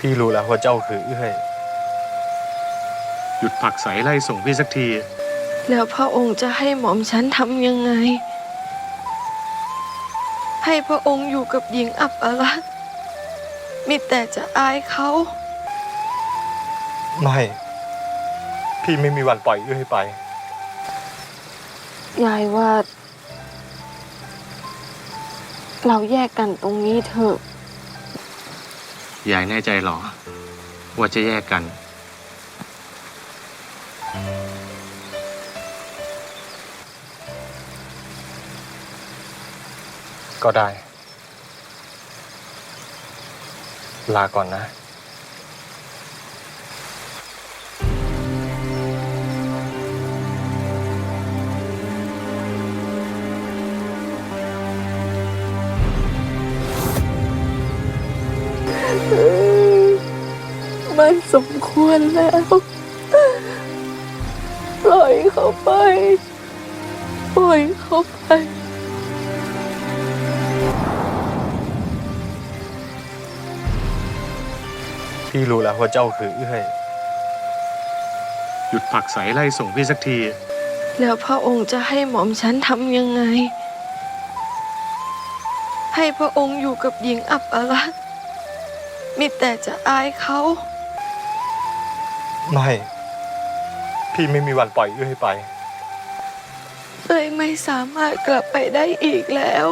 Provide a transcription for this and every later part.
พี่รู้แล้วว่าเจ้าคือเอื้อย หยุดผลักใสไล่ส่งพี่สักที แล้วพระองค์จะให้หม่อมฉันทำยังไง ให้พระองค์อยู่กับหญิงอับอรักษ์มีแต่จะอายเขา ไม่ พี่ไม่มีวันปล่อยเอื้อยไป ยายว่า เราแยกกันตรงนี้เถอะ ยายแน่ใจหรอ ว่าจะแยกกัน ก็ได้ ลาก่อนนะ มันสมควรแล้ว ปล่อยเขาไป ปล่อยเขาไป พี่รู้แล้วว่าเจ้าคือเอื้อยหยุดผลักใสไล่ส่งพี่สักที แล้วพระองค์จะให้หม่อมฉันทำยังไง ให้พระองค์อยู่กับหญิงอับอรักษ์ มีแต่จะอายเขา ไม่ พี่ไม่มีวันปล่อยเอื้อยไปเอ้ยไม่สามารถกลับไปได้อีกแล้ว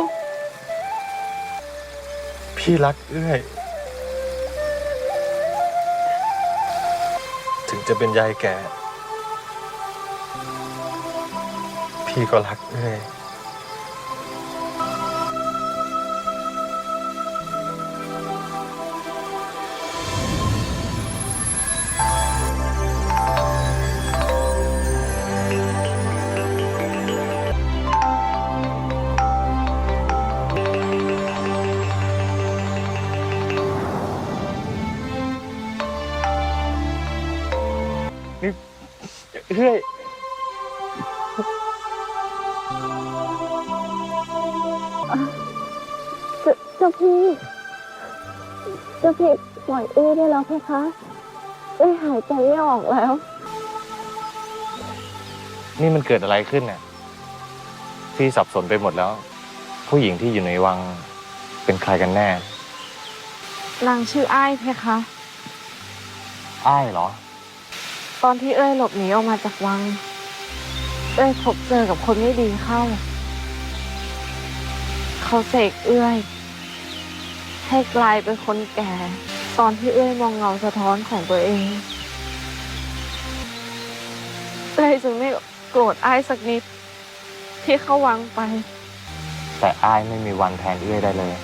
พี่รักเอื้อย ถึงจะเป็นยายแก่ พี่ก็รักเอื้อย นี่เอื้อยเจ้าพี่ เจ้าพี่ปล่อยเอ้ยได้แล้วเพคะเอ้ยหายใจไม่ออกแล้ว นี่มันเกิดอะไรขึ้นเนี่ยพี่สับสนไปหมดแล้ว ผู้หญิงที่อยู่ในวังเป็นใครกันแน่นางชื่ออ้ายเพคะ อ้ายเหรอ ตอนที่เอ้ยหลบหนีออกมาจากวัง เอ้ยพบเจอกับคนไม่ดีเข้า เขาเสกเอ้ยให้กลายเป็นคนแก่ ตอนที่เอ้ยมองเงาสะท้อนของตัวเอง เอ้ยจึงไม่โกรธอ้ายสักนิด ที่เขาวังไป แต่อ้ายไม่มีวันแทนเอื้อยได้เลย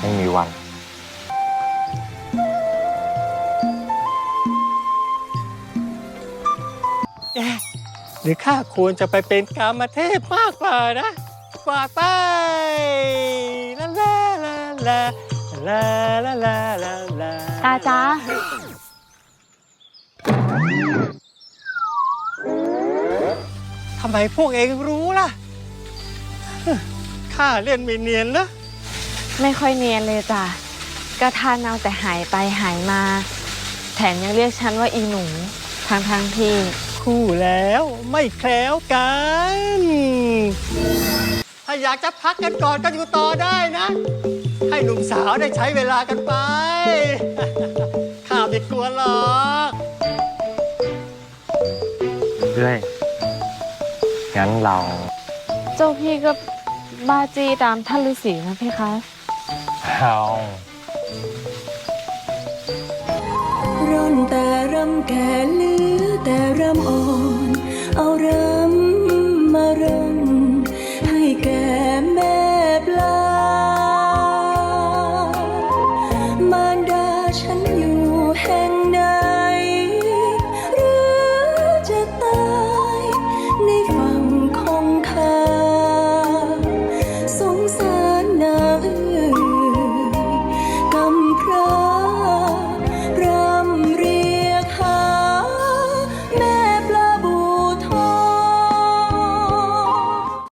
ไม่มีวัน เอ๊ะหรือข้าควรจะไปเป็นกามเทพมากกว่านะกว่าไปลาลาลาลาลาลาลาลาลาตาจ้าทำไมพวกเองรู้ล่ะฮึข้าเล่นไม่เนียนนะ ไม่ค่อยเนียนเลยจ้ะก็ทานเอาแต่หายไปหายมา แถมยังเรียกฉันว่าอีหนูทางทางๆที่ คู่แล้วไม่แคล้วกัน ถ้าอยากจะพักกันก่อนก็อยู่ต่อได้นะ ให้หนุ่มสาวได้ใช้เวลากันไป ข้าไม่กลัวหรอกเอื้อยงั้นเราเจ้าพี่ก็บ้าจีตามท่านฤาษีนะพี่คะ เอาร่อนแต่รำแก่เหลือ am all.